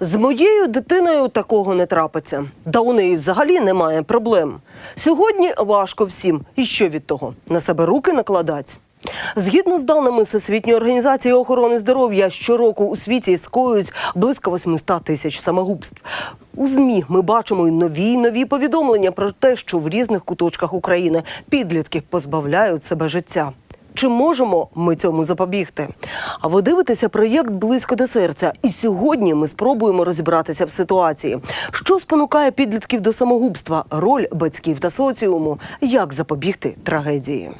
З моєю дитиною такого не трапиться. Да у неї взагалі немає проблем. Сьогодні важко всім. І що від того? На себе руки накладать. Згідно з даними Всесвітньої організації охорони здоров'я, щороку у світі скоюють близько 800 тисяч самогубств. У ЗМІ ми бачимо й нові й нові повідомлення про те, що в різних куточках України підлітки позбавляють себе життя. Чи можемо ми цьому запобігти? А ви дивитеся проєкт близько до серця. І сьогодні ми спробуємо розібратися в ситуації, що спонукає підлітків до самогубства, роль батьків та соціуму, як запобігти трагедії.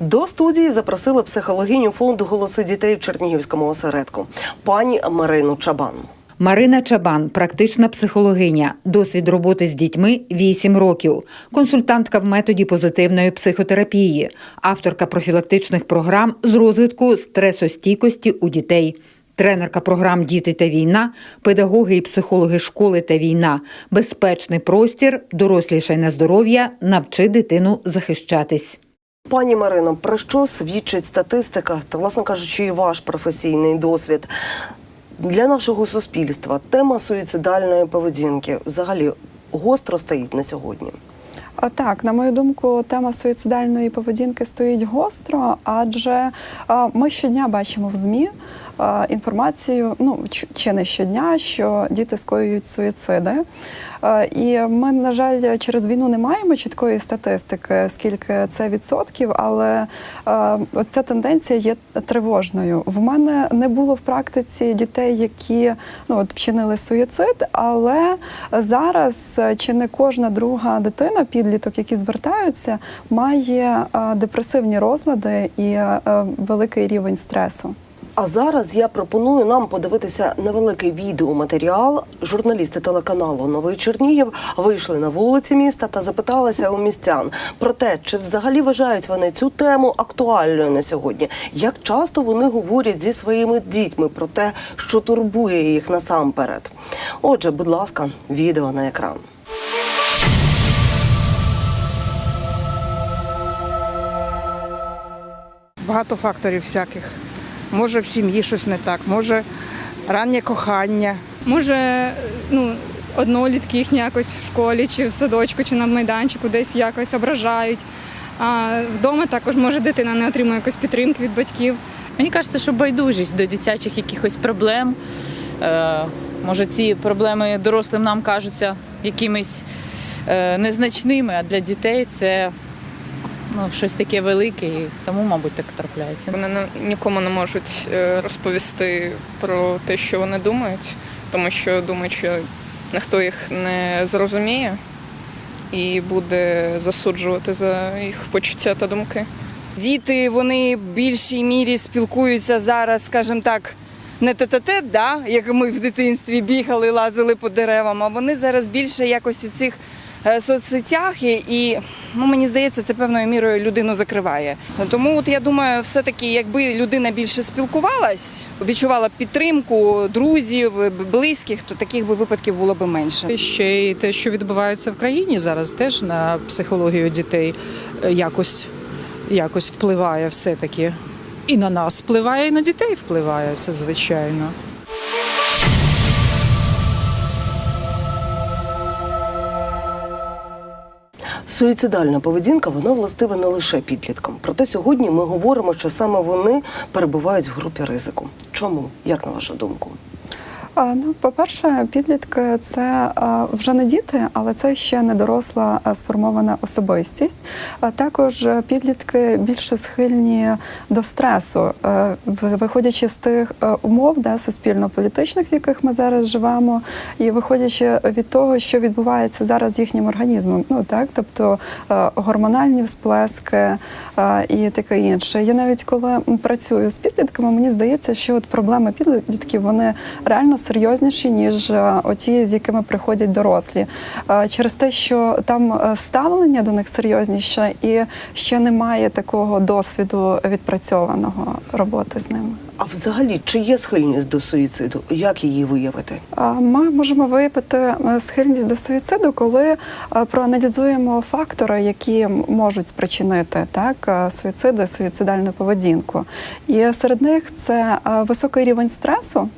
До студії запросили психологиню фонду голоси дітей в Чернігівському осередку, пані Марину Чабан. Марина Чабан, практична психологиня, досвід роботи з дітьми 8 років, консультантка в методі позитивної психотерапії, авторка профілактичних програм з розвитку стресостійкості у дітей. Тренерка програм Діти та війна, педагоги і психологи школи та війна, безпечний простір, дорослішай на здоров'я, навчи дитину захищатись. Пані Марино, про що свідчить статистика та, власне кажучи, і ваш професійний досвід для нашого суспільства? Тема суїцидальної поведінки взагалі гостро стоїть на сьогодні. А, Так, на мою думку, тема суїцидальної поведінки стоїть гостро, адже ми щодня бачимо в ЗМІ інформацію, ну чи не щодня, що діти скоюють суїциди. І ми, на жаль, через війну не маємо чіткої статистики, скільки це відсотків, але ця тенденція є тривожною. В мене не було в практиці дітей, які ну от вчинили суїцид, але зараз е, чи не кожна друга дитина, підліток, які звертаються, має е, депресивні розлади і е, великий рівень стресу. А зараз я пропоную нам подивитися невеликий відеоматеріал. Журналісти телеканалу Новий Чернігів вийшли на вулиці міста та запиталися у містян про те, чи взагалі вважають вони цю тему актуальною на сьогодні. Як часто вони говорять зі своїми дітьми про те, що турбує їх насамперед. Отже, будь ласка, відео на екран. Багато факторів всяких. Може в сім'ї щось не так, може раннє кохання. Може, ну, однолітки їх якось в школі, чи в садочку, чи на майданчику десь якось ображають. А вдома також може дитина не отримує якось підтримки від батьків. Мені кажеться, що байдужість до дитячих якихось проблем. Е, може, ці проблеми дорослим нам кажуться якимись е, незначними, а для дітей це ну, щось таке велике, і тому, мабуть, так трапляється. Вони не- нікому не можуть е, розповісти про те, що вони думають, тому що думають, що ніхто їх не зрозуміє і буде засуджувати за їх почуття та думки. Діти вони в більшій мірі спілкуються зараз, скажімо так, не тет-а-тет, да, як ми в дитинстві бігали, лазили по деревам, а вони зараз більше якось у цих соцсетях і, ну, мені здається, це певною мірою людину закриває. Тому от я думаю, все-таки, якби людина більше спілкувалась, відчувала підтримку друзів, близьких, то таких би випадків було б менше. Ще й те, що відбувається в країні зараз, теж на психологію дітей е, якось, якось впливає все-таки. І на нас впливає, і на дітей впливає, це звичайно. Суїцидальна поведінка вона властива не лише підліткам. Проте сьогодні ми говоримо, що саме вони перебувають в групі ризику. Чому? Як на вашу думку? Ну, по-перше, підлітки це вже не діти, але це ще не доросла сформована особистість. Також е, підлітки більше схильні до стресу, е, виходячи з тих е, умов, да, суспільно-політичних, в яких ми зараз живемо, і виходячи від того, що відбувається зараз з їхнім організмом. Ну так, тобто е, гормональні всплески е, і таке інше. Я навіть коли працюю з підлітками, мені здається, що от проблеми підлітків вони реально серйозніші, ніж е, оті, з якими приходять дорослі. Е, Через те, що там е, ставлення до них серйозніше і ще немає такого досвіду відпрацьованого роботи з ними. А взагалі, чи є схильність до суїциду? Як її виявити? Ми можемо виявити схильність до суїциду, коли проаналізуємо фактори, які можуть спричинити так суїциди, суїцидальну поведінку. І серед них це високий рівень стресу.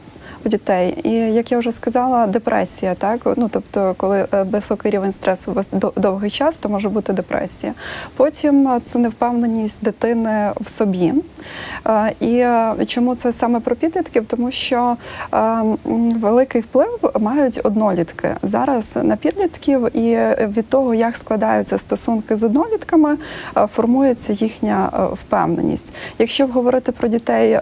У дітей, і як я вже сказала, депресія, так ну тобто, коли е, високий рівень стресу довгий час, то може бути депресія. Потім е, це невпевненість дитини в собі. Е, І чому це саме про підлітків? Тому що великий вплив мають однолітки зараз на підлітків, і від того, як складаються стосунки з однолітками, формується їхня впевненість. Якщо говорити про дітей.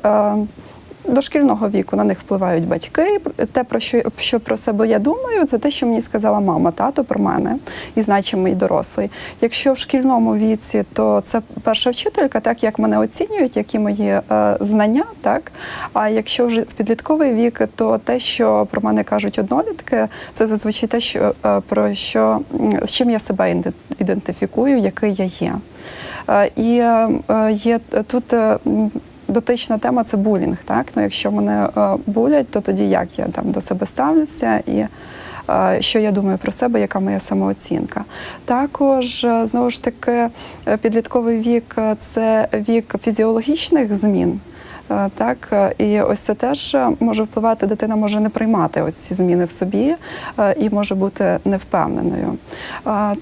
Е, Дошкільного віку на них впливають батьки. Те, про що, що про себе я думаю, це те, що мені сказала мама, тато про мене і значимий дорослий. Якщо в шкільному віці, то це перша вчителька, так як мене оцінюють, які мої е, знання, так. А якщо вже в підлітковий вік, то те, що про мене кажуть однолітки, це зазвичай те, що е, про що з чим я себе ідентифікую, який я є. Е, І е, е, є тут. Дотична тема це булінг. Так? Ну, якщо мене е, булять, то тоді як я там до себе ставлюся і е, що я думаю про себе, яка моя самооцінка. Також е, знову ж таки підлітковий вік це вік фізіологічних змін. Так, і ось це теж може впливати. Дитина може не приймати ось ці зміни в собі і може бути невпевненою.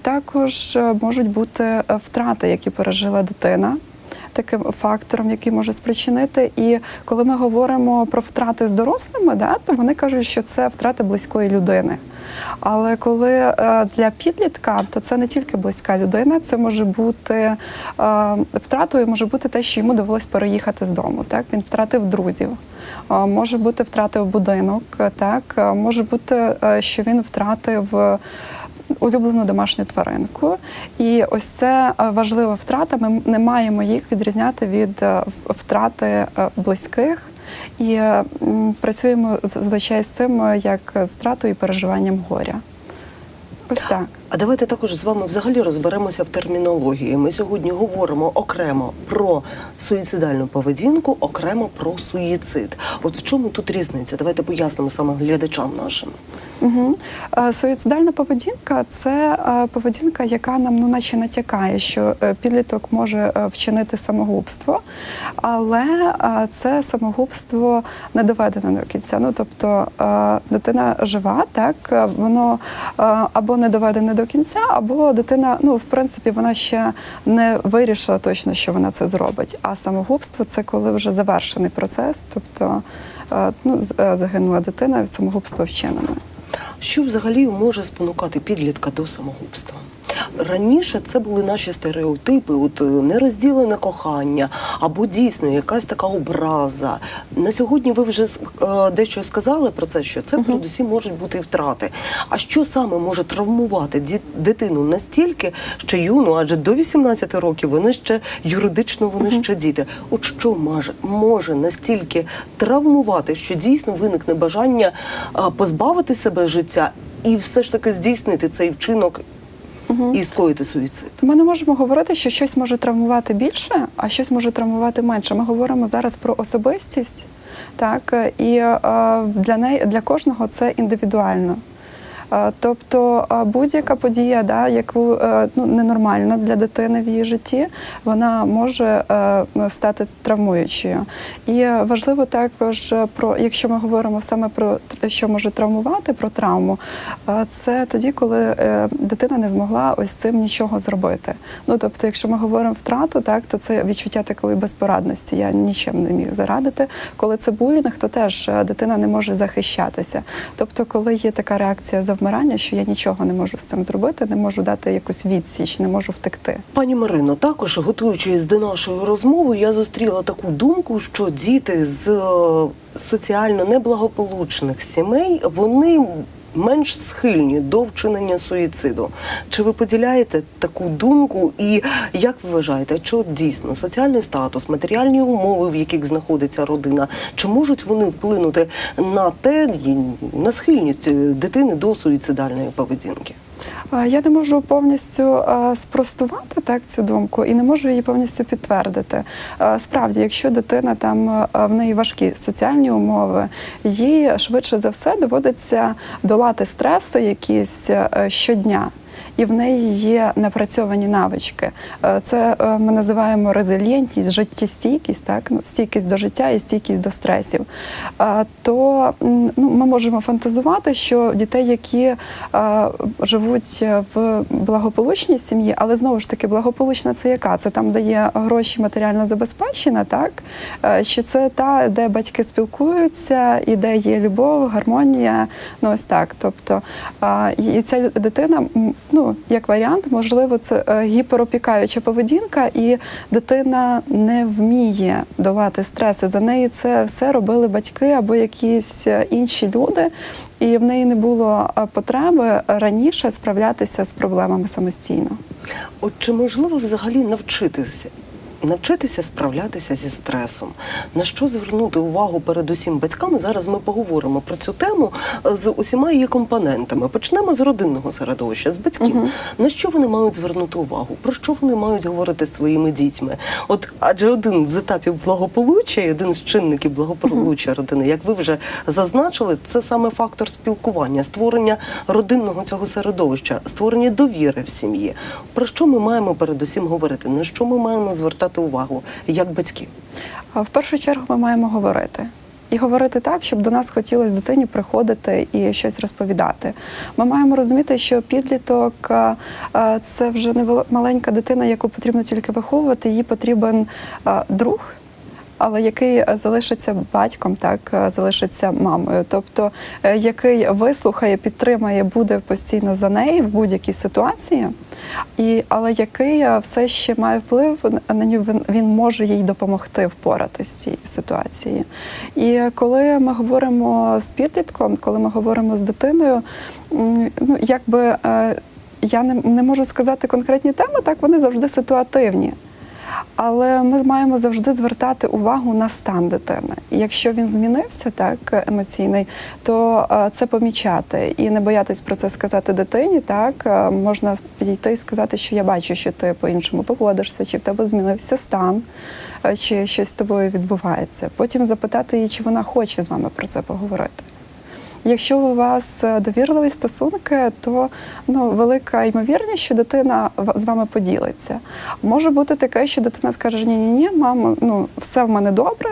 Також можуть бути втрати, які пережила дитина таким фактором, який може спричинити. І коли ми говоримо про втрати з дорослими, да, то вони кажуть, що це втрати близької людини. Але коли е, для підлітка, то це не тільки близька людина, це може бути е, втратою, може бути те, що йому довелось переїхати з дому. Так він втратив друзів, Е, може бути втратив будинок, так може бути, що він втратив. Улюблену домашню тваринку. І ось це е, важлива втрата. Ми не маємо їх відрізняти від е, втрати е, близьких. І працюємо зазвичай з цим як з втратою і переживанням горя. Ось так. А давайте також з вами взагалі розберемося в термінології. Ми сьогодні говоримо окремо про суїцидальну поведінку, окремо про суїцид. От в чому тут різниця? Давайте пояснимо саме глядачам нашим. Угу. Суїцидальна поведінка це поведінка, яка нам ну, наче натякає, що е, підліток може е, вчинити самогубство, але це самогубство не доведене до кінця. Ну тобто дитина жива, так е, воно або не доведене до кінця, або дитина, ну в принципі, вона ще не вирішила точно, що вона це зробить. А самогубство це коли вже завершений процес, тобто е, ну, е, загинула дитина від самогубства вчинено. Що взагалі може спонукати підлітка до самогубства? Раніше це були наші стереотипи, от е, нерозділене кохання або дійсно якась така образа. На сьогодні ви вже е, дещо сказали про це, що це передусім можуть бути і втрати. А що саме може травмувати дитину настільки, що юну, адже до 18 років вони ще юридично вони ще діти. От що може, може настільки травмувати, що дійсно виникне бажання позбавити себе життя і все ж таки здійснити цей вчинок і скоїти суїцид. Ми не можемо говорити, що щось може травмувати більше, а щось може травмувати менше. Ми говоримо зараз про особистість, так і е, для неї для кожного це індивідуально. Е, Тобто е, будь-яка подія, да, яку е, ну, ненормальна для дитини в її житті, вона може стати травмуючою. І важливо також про, якщо ми говоримо саме про те, що може травмувати, про травму, це тоді, коли дитина не змогла ось цим нічого зробити. Ну тобто, якщо ми говоримо втрату, так то це відчуття такої безпорадності. Я нічим не міг зарадити. Коли це булінг, то теж дитина не може захищатися. Тобто, коли є така реакція завмирання, що я нічого не можу з цим зробити, не можу дати якусь відсіч, не можу втекти. Пані Марино, також готуючись до нашої розмови, я зустріла таку думку, що діти з е, соціально неблагополучних сімей вони менш схильні до вчинення суїциду. Чи ви поділяєте таку думку? І як ви вважаєте, чи от дійсно соціальний статус, матеріальні умови, в яких знаходиться родина, чи можуть вони вплинути на те, на схильність е, дитини до суїцидальної поведінки? Я не можу повністю спростувати так цю думку і не можу її повністю підтвердити. Справді, якщо дитина там в неї важкі соціальні умови, їй швидше за все доводиться долати стреси якісь е, щодня. І в неї є напрацьовані навички. Е, Це е, ми називаємо резильєнтність, життєстійкість, так ну, стійкість до життя і стійкість до стресів. Е, То ну, ми можемо фантазувати, що дітей, які живуть в благополучній сім'ї, але знову ж таки, благополучна це яка? Це там, де є гроші матеріально забезпечена, так? Чи це та, де батьки спілкуються, і де є любов, гармонія? Ну ось так. Тобто, і ця дитина, м, ну як варіант, можливо, це е, гіперопікаюча поведінка, і дитина не вміє долати стреси. За неї це все робили батьки або якісь е, інші люди, і в неї не було е, потреби раніше справлятися з проблемами самостійно. От чи можливо взагалі навчитися? Навчитися справлятися зі стресом, на що звернути увагу передусім батькам. Зараз ми поговоримо про цю тему з усіма її компонентами. Почнемо з родинного середовища, з батьків. На що вони мають звернути увагу? Про що вони мають говорити з своїми дітьми? От адже один з етапів благополуччя, один з чинників благополуччя родини, як ви вже зазначили, це саме фактор спілкування, створення родинного цього середовища, створення довіри в сім'ї. Про що ми маємо передусім говорити? На що ми маємо звертати увагу як батьки? В першу чергу ми маємо говорити. І говорити так, щоб до нас хотілося дитині приходити і щось розповідати. Ми маємо розуміти, що підліток а, а, це вже не маленька дитина, яку потрібно тільки виховувати. Їй потрібен друг, але який залишиться батьком, так е, залишиться мамою, тобто е, який вислухає, підтримає, буде постійно за неї в будь-якій ситуації, і але який е, все ще має вплив на нього, він, може їй допомогти впоратися з цією ситуацією. І коли ми говоримо з підлітком, коли ми говоримо з дитиною, ну якби я не, не можу сказати конкретні теми, так вони завжди ситуативні. Але ми маємо завжди звертати увагу на стан дитини. І якщо він змінився так емоційний, то е, це помічати і не боятись про це сказати дитині. Так Е, можна підійти і сказати, що я бачу, що ти по-іншому поводишся, чи в тебе змінився стан, е, чи щось з тобою відбувається. Потім запитати її, чи вона хоче з вами про це поговорити. Якщо у вас е, довірливі стосунки, то ну велика ймовірність, що дитина з вами поділиться. Може бути таке, що дитина скаже: ні, ні, ні, мамо, ну все в мене добре.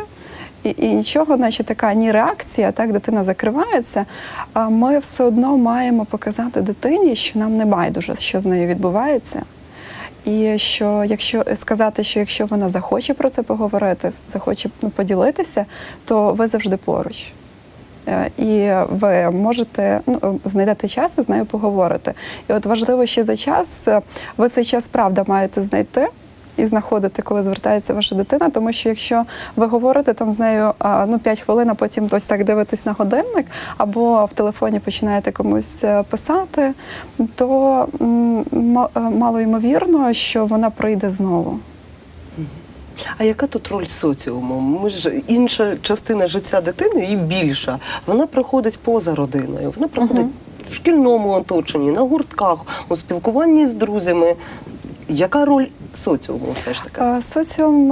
І, і нічого, наче така ні реакція, так дитина закривається. А ми все одно маємо показати дитині, що нам не байдуже, що з нею відбувається. І що якщо сказати, що якщо вона захоче про це поговорити, захоче ну, поділитися, то ви завжди поруч. Е, І ви можете ну, знайдете час і з нею поговорити. І от важливо ще за час, е, ви цей час правда маєте знайти. І знаходити, коли звертається ваша дитина, тому що якщо ви говорите там з нею ну 5 хвилин, а потім ось так дивитесь на годинник, або в телефоні починаєте комусь е, писати, то мало ймовірно, що вона прийде знову. А яка тут роль соціуму? Ми ж інша частина життя дитини і більша. Вона проходить поза родиною. Вона проходить в шкільному оточенні, на гуртках, у спілкуванні з друзями. Яка роль соціуму все ж таки? Соціум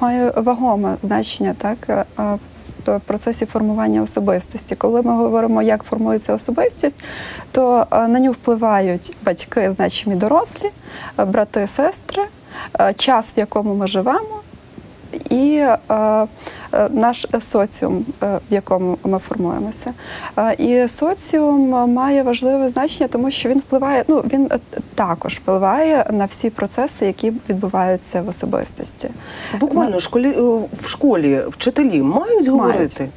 має вагоме значення так, в процесі формування особистості. Коли ми говоримо, як формується особистість, то на нього впливають батьки, значимі дорослі, брати, сестри, час, в якому ми живемо. І е, е, наш соціум, е, в якому ми формуємося. Е, і соціум має важливе значення, тому що він впливає, ну він е, також впливає на всі процеси, які відбуваються в особистості. Буквально в школі, е, в школі вчителі мають говорити.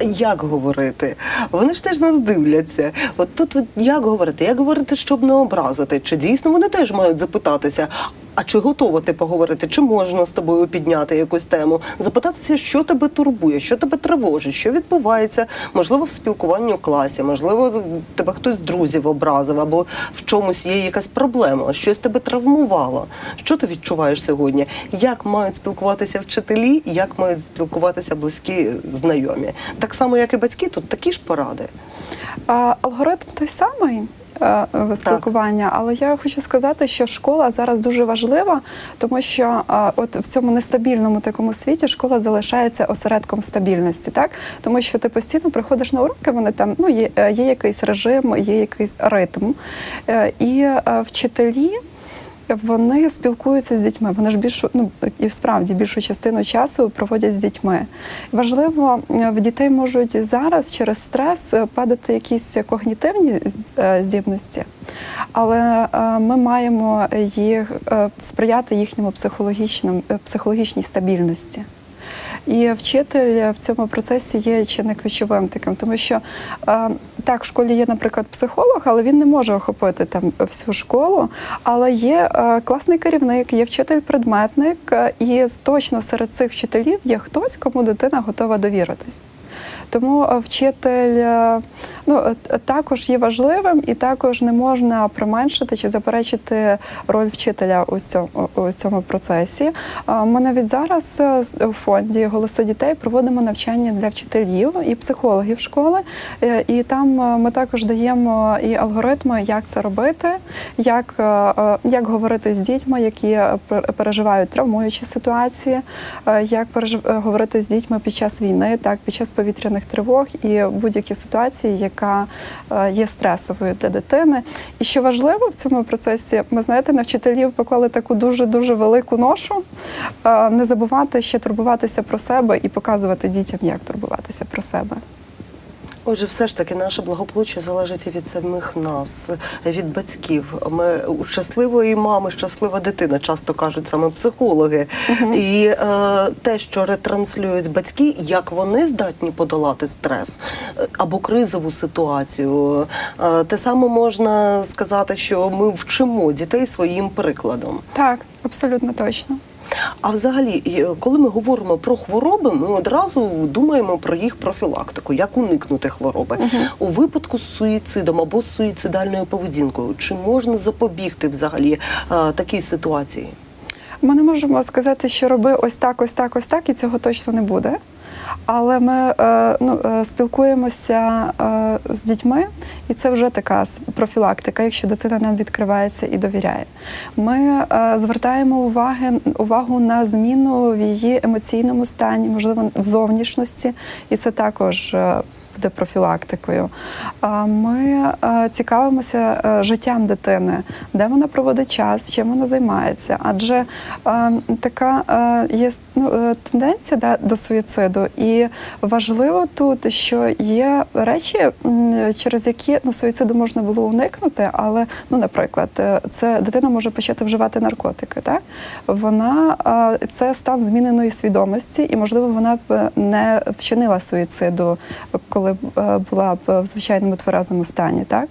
Як говорити? Вони ж теж нас дивляться. От тут як говорити? Як говорити, щоб не образити? Чи дійсно вони теж мають запитатися? А чи готова ти поговорити? Чи можна з тобою підняти якусь тему? Запитатися, що тебе турбує, що тебе тривожить, що відбувається, можливо, в спілкуванні у класі, можливо, тебе хтось з друзів образив, або в чомусь є якась проблема, щось тебе травмувало. Що ти відчуваєш сьогодні? Як мають спілкуватися вчителі, як мають спілкуватися близькі знайомі? Так само, як і батьки, тут такі ж поради. А, Алгоритм той самий. Е, е, Спілкування, але я хочу сказати, що школа зараз дуже важлива, тому що а, от в цьому нестабільному такому світі школа залишається осередком стабільності, так? Тому що ти постійно приходиш на уроки, вони там ну є, е, є якийсь режим, є якийсь ритм, Е, і е, вчителі. Вони спілкуються з дітьми. Вони ж більшу ну і справді більшу частину часу проводять з дітьми. Важливо, е, в дітей можуть зараз через стрес е, падати якісь когнітивні е, здібності, але ми маємо їх сприяти їхньому психологічному психологічній стабільності. І вчитель в цьому процесі є чи не ключовим таким, тому що так, в школі є, наприклад, психолог, але він не може охопити там всю школу. Але є е, класний керівник, є вчитель-предметник, е, і точно серед цих вчителів є хтось, кому дитина готова довіритись. Тому е, вчитель е, ну, е, також є важливим і також не можна применшити чи заперечити роль вчителя у цьому, у цьому процесі. Ми навіть зараз у фонді голоси дітей проводимо навчання для вчителів і психологів школи. І там ми також даємо і алгоритми, як це робити, як, як говорити з дітьми, які переживають травмуючі ситуації, як говорити з дітьми під час війни, так під час повітряних тривог і будь-які ситуації, яка е, є стресовою для дитини. І що важливо в цьому процесі, ми знаєте, на вчителів поклали таку дуже дуже велику ношу. е, Не забувати ще турбуватися про себе і показувати дітям, як турбуватися про себе. Отже, все ж таки наше благополуччя залежить і від самих нас, від батьків. Ми щасливої мами, щаслива дитина, часто кажуть саме психологи. І е, те, що ретранслюють батьки, як вони здатні подолати стрес е, або кризову ситуацію. Е, те саме можна сказати, що ми вчимо дітей своїм прикладом. Так, абсолютно точно. А взагалі, е, коли ми говоримо про хвороби, ми одразу думаємо про їх профілактику, як уникнути хвороби у випадку з суїцидом або з суїцидальною поведінкою. Чи можна запобігти взагалі е, такій ситуації? Ми не можемо сказати, що роби ось так, ось так, ось так, і цього точно не буде. Але ми е, ну, е, спілкуємося е, з дітьми, і це вже така профілактика, якщо дитина нам відкривається і довіряє. Ми звертаємо уваги, увагу на зміну в її емоційному стані, можливо, в зовнішності, і це також. Буде профілактикою. Ми е, цікавимося е, життям дитини, де вона проводить час, чим вона займається. Адже е, така є ну, тенденція да, до суїциду, і важливо тут, що є речі, через які ну, суїциду можна було уникнути, але, ну, наприклад, це дитина може почати вживати наркотики. Так? Вона це стан зміненої свідомості, і можливо вона б не вчинила суїциду, коли б, е, була б в звичайному тверезому стані. Так?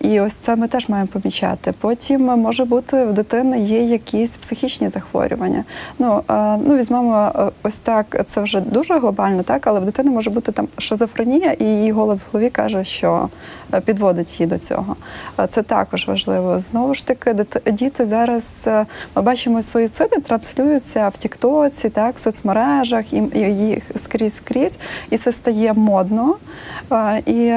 І ось це ми теж маємо помічати. Потім е, може бути в дитини є якісь психічні захворювання. Ну, е, ну візьмемо е, ось так, це вже дуже глобально, так, але в дитини може бути там шизофренія, і її голос в голові каже, що е, підводить її до цього. Е, Це також важливо. Знову ж таки, діти зараз е, ми бачимо суїциди, транслюються в Тіктоці, так, в соцмережах, і, їх скрізь скрізь, і це стає модно. Е, І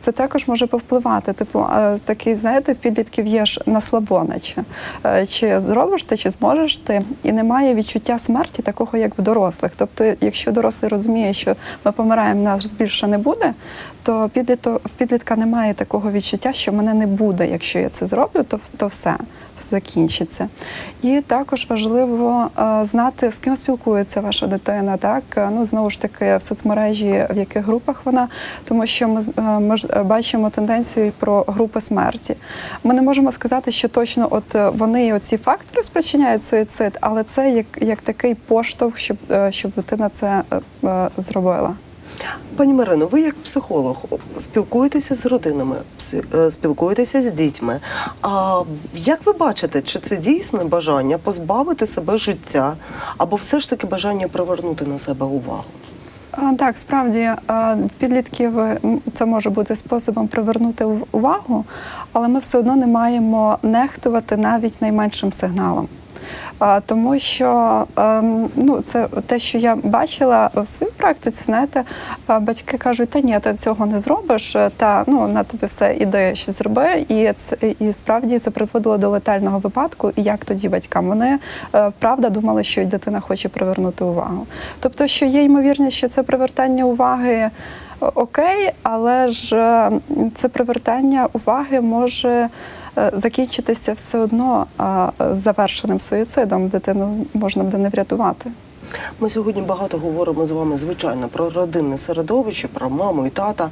це також може повпливати. Типу, е, такий, знаєте, в підлітків є ж на слабо, наче. Е, Чи зробиш ти, чи зможеш ти, і немає відчуття смерті такого, як в дорослих. Тобто, якщо дорослий розуміє, що ми помираємо, нас більше не буде, то в підлітка немає такого відчуття, що мене не буде. Якщо я це зроблю, то, то все закінчиться. І також важливо е, знати, з ким спілкується ваша дитина. Так ну знову ж таки в соцмережі, в яких групах вона, тому що ми е, ми е, бачимо тенденцію про групи смерті. Ми не можемо сказати, що точно от вони і оці фактори спричиняють суїцид, але це як, як такий поштовх, щоб, щоб дитина це зробила. Пані Марино, ви як психолог спілкуєтеся з родинами, е, спілкуєтеся з дітьми. А як ви бачите, чи це дійсне бажання позбавити себе життя, або все ж таки бажання привернути на себе увагу? Так, справді підлітків е, це може бути способом привернути увагу, але ми все одно не маємо нехтувати навіть найменшим сигналом. Тому що ем, ну, це те, що я бачила в своїй практиці, знаєте, батьки кажуть, та ні, ти цього не зробиш, та ну на тобі все іде, що зроби, і це і справді це призводило до летального випадку. І як тоді батькам? Вони е, правда думали, що й дитина хоче привернути увагу. Тобто, що є ймовірність, що це привертання уваги. е, Окей, але ж е, це привертання уваги може закінчитися все одно завершеним суїцидом. Дитину можна буде не врятувати. Ми сьогодні багато говоримо з вами, звичайно, про родинне середовище, про маму і тата.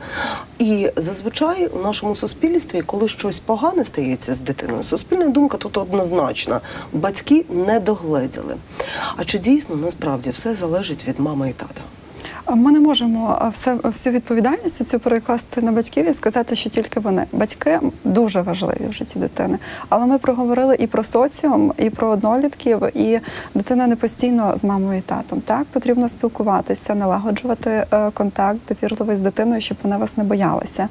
І зазвичай у нашому суспільстві, коли щось погане стається з дитиною, суспільна думка тут однозначна: батьки не догледіли. А чи дійсно насправді все залежить від мами і тата? Ми не можемо все всю відповідальність цю перекласти на батьків і сказати, що тільки вони. Батьки дуже важливі в житті дитини. Але ми проговорили і про соціум, і про однолітків, і дитина не постійно з мамою і татом. Так потрібно спілкуватися, налагоджувати е, контакт довірливий з дитиною, щоб вона вас не боялася.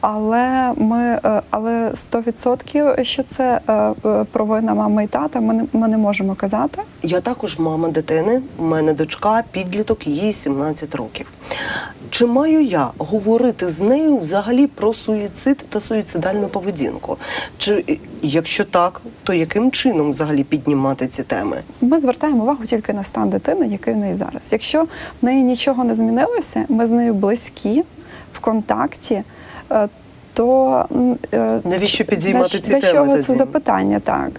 Але ми, е, але 100% що це е, провина мами і тата, ми не, ми не можемо казати. Я також мама дитини. У мене дочка, підліток, їй 17 років. Чи маю я говорити з нею взагалі про суїцид та суїцидальну поведінку? Чи е, якщо так, то яким чином взагалі піднімати ці теми? Ми звертаємо увагу тільки на стан дитини, який в неї зараз. Якщо в неї нічого не змінилося, ми з нею близькі, в контакті, е, то е, Навіщо підіймати для, ці для теми чого це запитання? Так.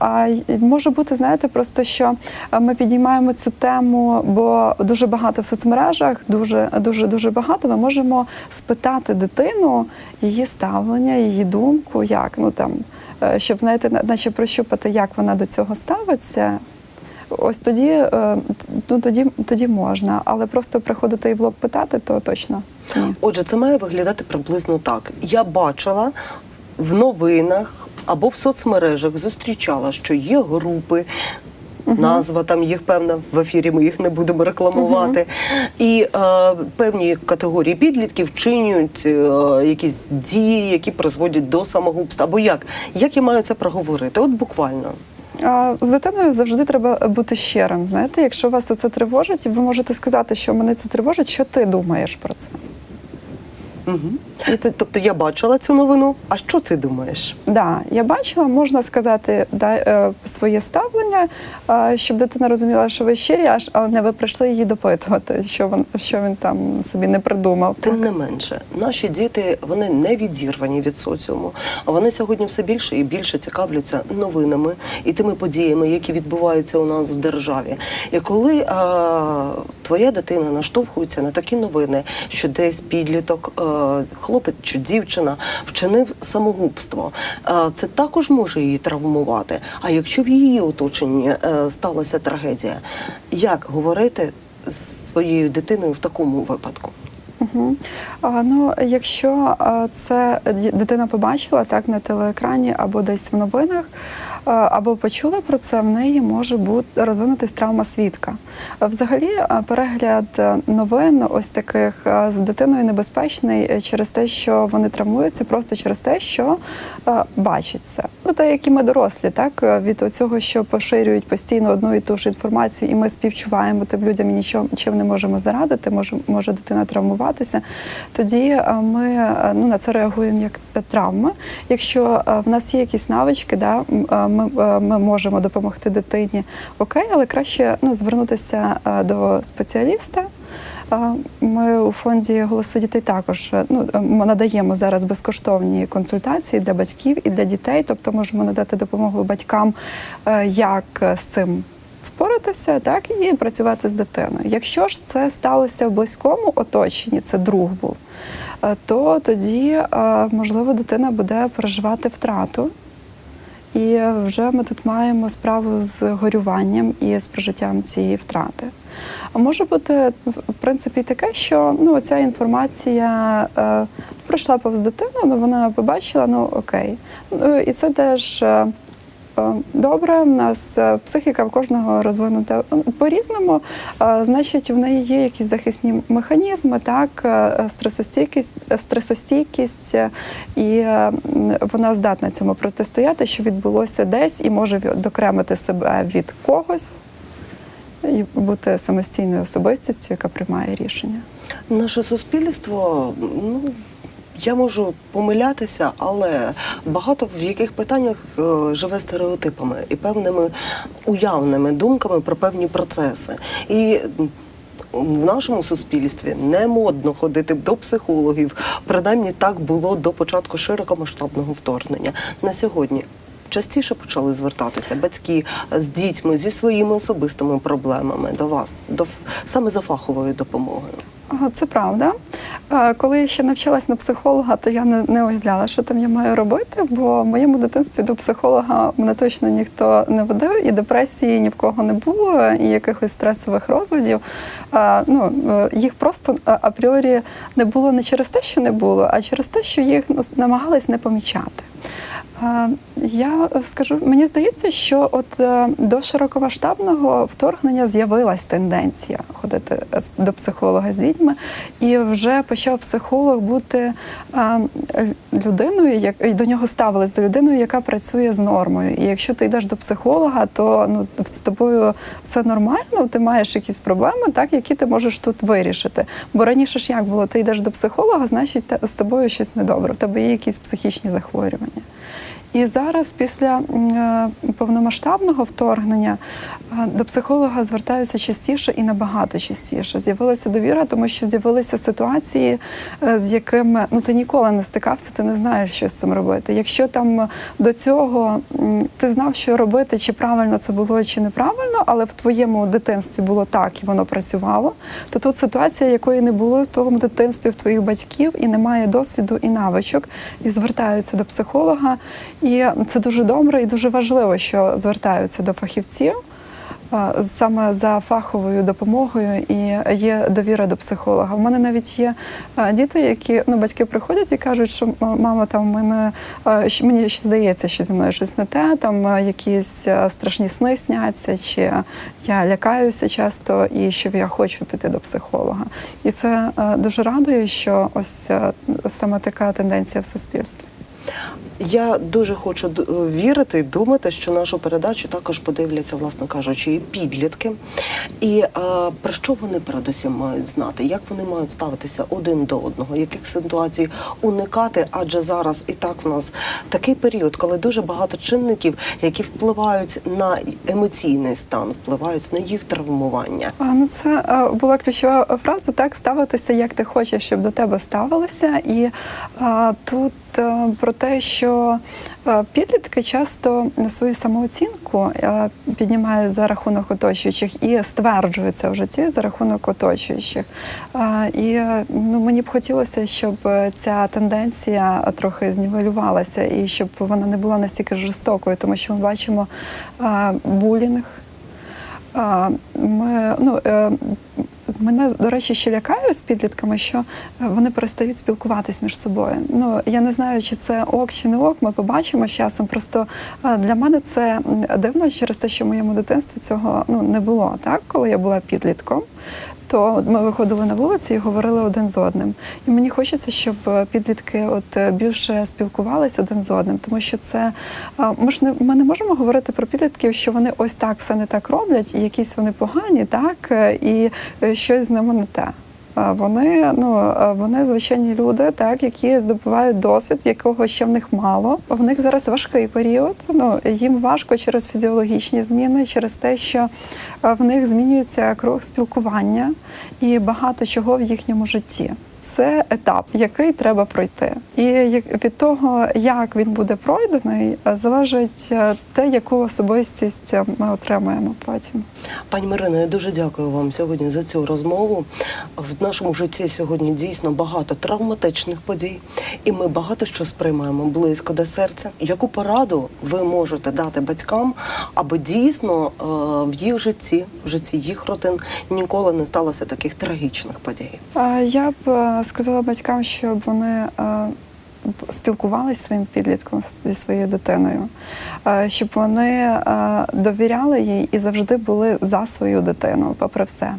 А може бути, знаєте, просто що е, ми підіймаємо цю тему, бо дуже багато в соцмережах, дуже дуже дуже багато. Ми можемо спитати дитину її ставлення, її думку, як ну там, е, щоб знаєте, наче прощупати, як вона до цього ставиться. Ось тоді, е, ну тоді, тоді можна, але просто приходити і в лоб питати, то точно ні. Отже, це має виглядати приблизно так. Я бачила в новинах або в соцмережах зустрічала, що є групи. Назва там їх певна в ефірі. Ми їх не будемо рекламувати. І е, певні категорії підлітків вчинюють е, якісь дії, які призводять до самогубства. Або як? Як я маю це проговорити? От буквально. А з дитиною завжди треба бути щирим. Знаєте, якщо вас це тривожить, ви можете сказати, що мене це тривожить, що ти думаєш про це. Угу. І то- тобто я бачила цю новину. А що ти думаєш? Да, я бачила, можна сказати да, е, своє ставлення, е, щоб дитина розуміла, що ви щирі, аж але не ви прийшли її допитувати, що він, що він там собі не придумав. Тим не менше, наші діти вони не відірвані від соціуму. А вони сьогодні все більше і більше цікавляться новинами і тими подіями, які відбуваються у нас в державі. І коли е, твоя дитина наштовхується на такі новини, що десь підліток, е, хлопець чи дівчина вчинив самогубство, е, це також може її травмувати. А якщо в її оточенні е, сталася трагедія, як говорити з своєю дитиною в такому випадку? Угу. А, ну, якщо це дитина побачила так на телеекрані або десь в новинах, або почула про це, в неї може бути розвинутись травма свідка. Взагалі, перегляд е, новин ось таких з дитиною небезпечний е, через те, що вони травмуються, просто через те, що а, бачать це. Ну, так як і ми дорослі, так від цього, що поширюють постійно одну і ту ж інформацію, і ми співчуваємо тим людям і нічого чим не можемо зарадити, може, може дитина травмуватися. Тоді е, ми е, ну, на це реагуємо як е, травма. Якщо в нас є якісь навички, да, ми, ми можемо допомогти дитині, окей, але краще ну, звернутися до спеціаліста. Ми у фонді голоси дітей також е, ну, е, ми надаємо зараз безкоштовні консультації для батьків і для дітей, тобто можемо надати допомогу батькам, е, як з цим впоратися, так і працювати з дитиною. Якщо ж це сталося в близькому оточенні, це друг був, то тоді можливо дитина буде переживати втрату. І вже ми тут маємо справу з горюванням і з прожиттям цієї втрати. А може бути в принципі таке, що ну ця інформація е, пройшла повз дитину, ну вона побачила, ну окей. Ну, і це теж. Е, Добре, в нас е, психіка в кожного розвинута е, по-різному. Значить, в неї є якісь захисні механізми, так, стресостійкість, стресостійкість, і вона здатна цьому протистояти, що відбулося десь, і може відокремити себе від когось і бути самостійною особистістю, яка приймає рішення. Наше суспільство, ну я можу помилятися, але багато в яких питаннях е, живе стереотипами і певними уявними думками про певні процеси. І в нашому суспільстві не модно ходити до психологів. Принаймні так було до початку широкомасштабного вторгнення. На сьогодні частіше почали звертатися батьки з дітьми зі своїми особистими проблемами до вас, до саме за фаховою допомогою. Це правда. Е, Коли я ще навчалась на психолога, то я не, уявляла, що там я маю робити, бо в моєму дитинстві до психолога мене точно ніхто не водив, і депресії ні в кого не було, і якихось стресових розладів. Е, Ну, е, їх просто апріорі не було не через те, що не було, а через те, що їх ну, намагались не помічати. Е, Я скажу, мені здається, що от е, до широкомасштабного вторгнення з'явилась тенденція ходити з- до психолога з дітьми, і вже почав психолог бути е, людиною, як до нього ставились за людиною, яка працює з нормою. І якщо ти йдеш до психолога, то ну з тобою все нормально, ти маєш якісь проблеми, так які ти можеш тут вирішити. Бо раніше ж як було, ти йдеш до психолога, значить з тобою щось недобре, в тебе є якісь психічні захворювання. І зараз, після е, повномасштабного вторгнення, е, до психолога звертаються частіше і набагато частіше. З'явилася довіра, тому що з'явилися ситуації, е, з якими ну ти ніколи не стикався, ти не знаєш, що з цим робити. Якщо там до цього ти знав, що робити, чи правильно це було, чи неправильно, але в твоєму дитинстві було так і воно працювало, то тут ситуація, якої не було в твоєму дитинстві в твоїх батьків, і немає досвіду і навичок, і звертаються до психолога. І це дуже добре і дуже важливо, що звертаються до фахівців. Саме за фаховою допомогою і є довіра до психолога. У мене навіть є діти, які ну батьки приходять і кажуть, що мама там мене мені здається, що зі мною щось не те, там якісь страшні сни сняться, чи я лякаюся часто, і що я хочу піти до психолога. І це дуже радує, що ось саме така тенденція в суспільстві. Я дуже хочу вірити і думати, що нашу передачу також подивляться, власне кажучи, і підлітки. І е, про що вони передусім мають знати, як вони мають ставитися один до одного, яких ситуацій уникати, адже зараз і так в нас такий період, коли дуже багато чинників, які впливають на емоційний стан, впливають на їх травмування. А, ну це е, була ключова фраза, так ставитися, як ти хочеш, щоб до тебе ставилися. І а, тут про те, що е, підлітки часто свою самооцінку е, піднімають за рахунок оточуючих і стверджуються в житті за рахунок оточуючих. І е, ну, мені б хотілося, щоб е, ця тенденція трохи знівелювалася і щоб вона не була настільки жорстокою, тому що ми бачимо е, булінг. Ми, ну, е, мене, до речі, ще лякає з підлітками, що е, вони перестають спілкуватись між собою. Ну, я не знаю, чи це ок, чи не ок, ми побачимо з часом. Просто е, для мене це дивно через те, що в моєму дитинстві цього ну, не було, так, коли я була підлітком. То ми виходили на вулицю і говорили один з одним. І мені хочеться, щоб е, підлітки от е, більше спілкувалися один з одним, тому що це ми ж не ми не можемо говорити про підлітків, що вони ось так все не так роблять, і якісь вони погані, так е, і щось з ними не те. Вони ну вони звичайні люди, так які здобувають досвід, якого ще в них мало. В них зараз важкий період. Ну їм важко через фізіологічні зміни, через те, що в них змінюється круг спілкування і багато чого в їхньому житті. Це етап, який треба пройти. І від того, як він буде пройдений, е, залежить е, те, яку особистість е, ми отримаємо потім. Пані Марино, я дуже дякую вам сьогодні за цю розмову. В нашому житті сьогодні дійсно багато травматичних подій, і ми багато що сприймаємо близько до серця. Яку пораду ви можете дати батькам, аби дійсно в їх житті, в житті їх родин ніколи не сталося таких трагічних подій? Я б сказала батькам, щоб вони е, спілкувалися своїм підлітком зі своєю дитиною, е, щоб вони е, довіряли їй і завжди були за свою дитину, попри все.